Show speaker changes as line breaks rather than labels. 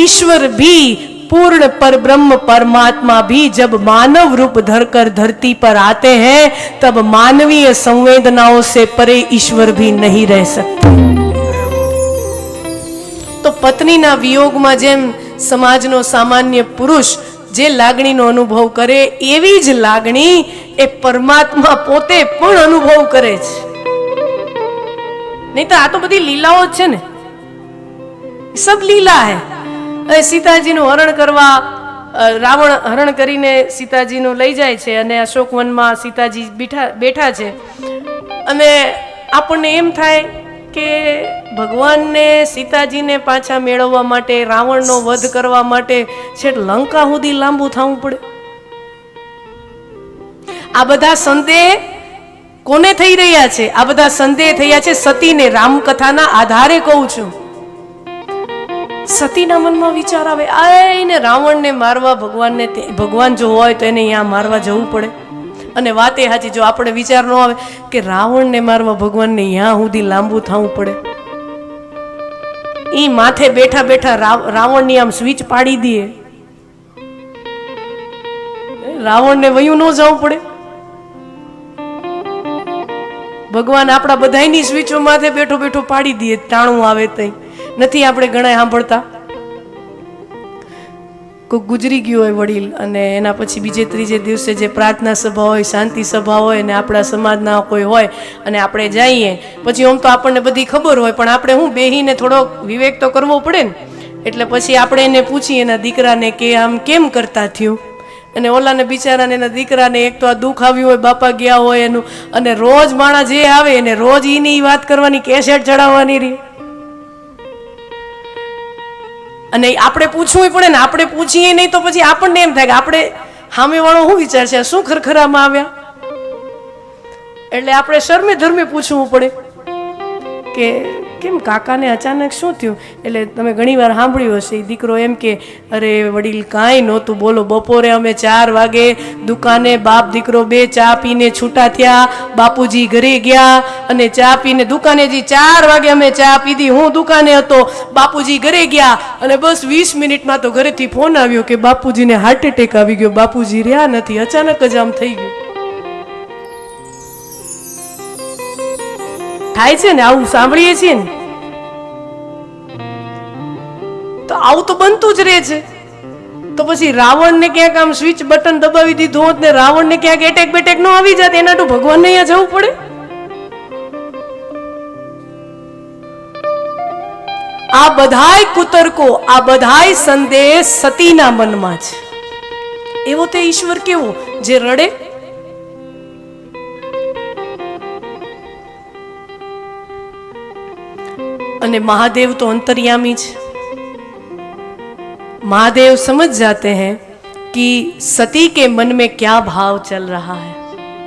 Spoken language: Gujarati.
ईश्वर भी पूर्ण पर ब्रह्म परमात्मा भी जब मानव रूप धरकर धरती पर आते हैं तब मानवीय संवेदनाओं से परे ईश्वर भी नहीं रह सकते તો પત્નીના વિયોગમાં જેમ સમાજનો સામાન્ય પુરુષ જે લાગણીનો અનુભવ કરે એવી જ લાગણી એ પરમાત્મા પોતે પણ અનુભવ કરે છે નહીં તો આ તો બધી લીલાઓ જ છે ને સબ લીલા હે હવે સીતાજીનું હરણ કરવા રાવણ હરણ કરીને સીતાજીનું લઈ જાય છે અને અશોકવનમાં સીતાજી બેઠા બેઠા છે. અને આપણને એમ થાય કે ભગવાનને સીતાજીને પાછા મેળવવા માટે, રાવણનો વધ કરવા માટે છેક લંકા સુધી લાંબુ થવું પડે. આ બધા સંદેહ કોને થઈ રહ્યા છે? આ બધા સંદેહ થયા છે સતીને. રામકથાના આધારે કહું છું. સતીના મનમાં વિચાર આવે. આ એને રાવણને મારવા ભગવાનને ભગવાન જો હોય તો એને અહીંયા મારવા જવું પડે. અને વાત એ સાચી, જો આપણે વિચાર ન આવે કે રાવણને મારવા ભગવાનને અહીંયા સુધી લાંબુ થવું પડે. ઈ માથે બેઠા બેઠા રાવ- રાવણની આમ સ્વિચ પાડી દે. રાવણને વયું ન જવું પડે. ભગવાન આપણા બધાયની સ્વિચો માથે બેઠો બેઠો પાડી દે. ટાણું આવે તઈ. નથી આપણે ઘણા સાંભળતા? કોઈ ગુજરી ગયું હોય વડીલ અને એના પછી બીજે ત્રીજે દિવસે જે પ્રાર્થના સભા હોય, શાંતિ સભા હોય અને આપણા સમાજના કોઈ હોય અને આપણે જઈએ, પછી આમ તો આપણને બધી ખબર હોય, પણ આપણે હું બેહીને થોડોક વિવેક તો કરવો પડે ને? એટલે પછી આપણે એને પૂછીએ એના દીકરાને કે આમ કેમ કરતા થયું? અને ઓલાને બિચારાને એના દીકરાને એક તો આ દુઃખ આવ્યું હોય, બાપા ગયા હોય એનું, અને રોજ માણા જે આવે એને રોજ એની વાત કરવાની, કેસેટ ચડાવવાની રહી અને આપણે પૂછવું પડે ને, આપણે પૂછીએ નહીં તો પછી આપણને એમ થાય કે આપણે સામેવાળો શું વિચારશે શું ખરખરામાં આવ્યા? એટલે આપણે શરમે ધર્મે પૂછવું પડે કે કેમ કાકાને અચાનક શું થયું? એટલે તમે ઘણીવાર સાંભળ્યું હશે દીકરો એમ કે, અરે વડીલ, કાંઈ નહોતું, બોલો, બપોરે અમે ચાર વાગે દુકાને બાપ દીકરો બે ચા પીને છૂટા થયા, બાપુજી ઘરે ગયા અને ચા પીને દુકાને જી ચાર વાગે અમે ચા પીધી, હું દુકાને હતો, બાપુજી ઘરે ગયા અને બસ વીસ મિનિટમાં તો ઘરેથી ફોન આવ્યો કે બાપુજીને હાર્ટ એટેક આવી ગયો, બાપુજી રહ્યા નથી, અચાનક જ આમ થઈ ગયું. થાય છે ને, આવું સાંભળીએ છીએ ને. તો આવું તો બનતું જ રહે છે. તો પછી રાવણને ક્યાંક આમ સ્વિચ બટન દબાવી દીધું હોત ને, રાવણને ક્યાંક એટેક બેટેક ન આવી જાત, એના તો ભગવાનને અહીંયા જવું પડે. આ બધાય કુતર્કો, આ બધાય સંદેશ સતીના મનમાં છે. એવો તે ઈશ્વર કેવો, જે રડે અને महादेव तो अंतर्यामी છે महादेव समझ जाते हैं कि सती के मन में क्या भाव चल रहा है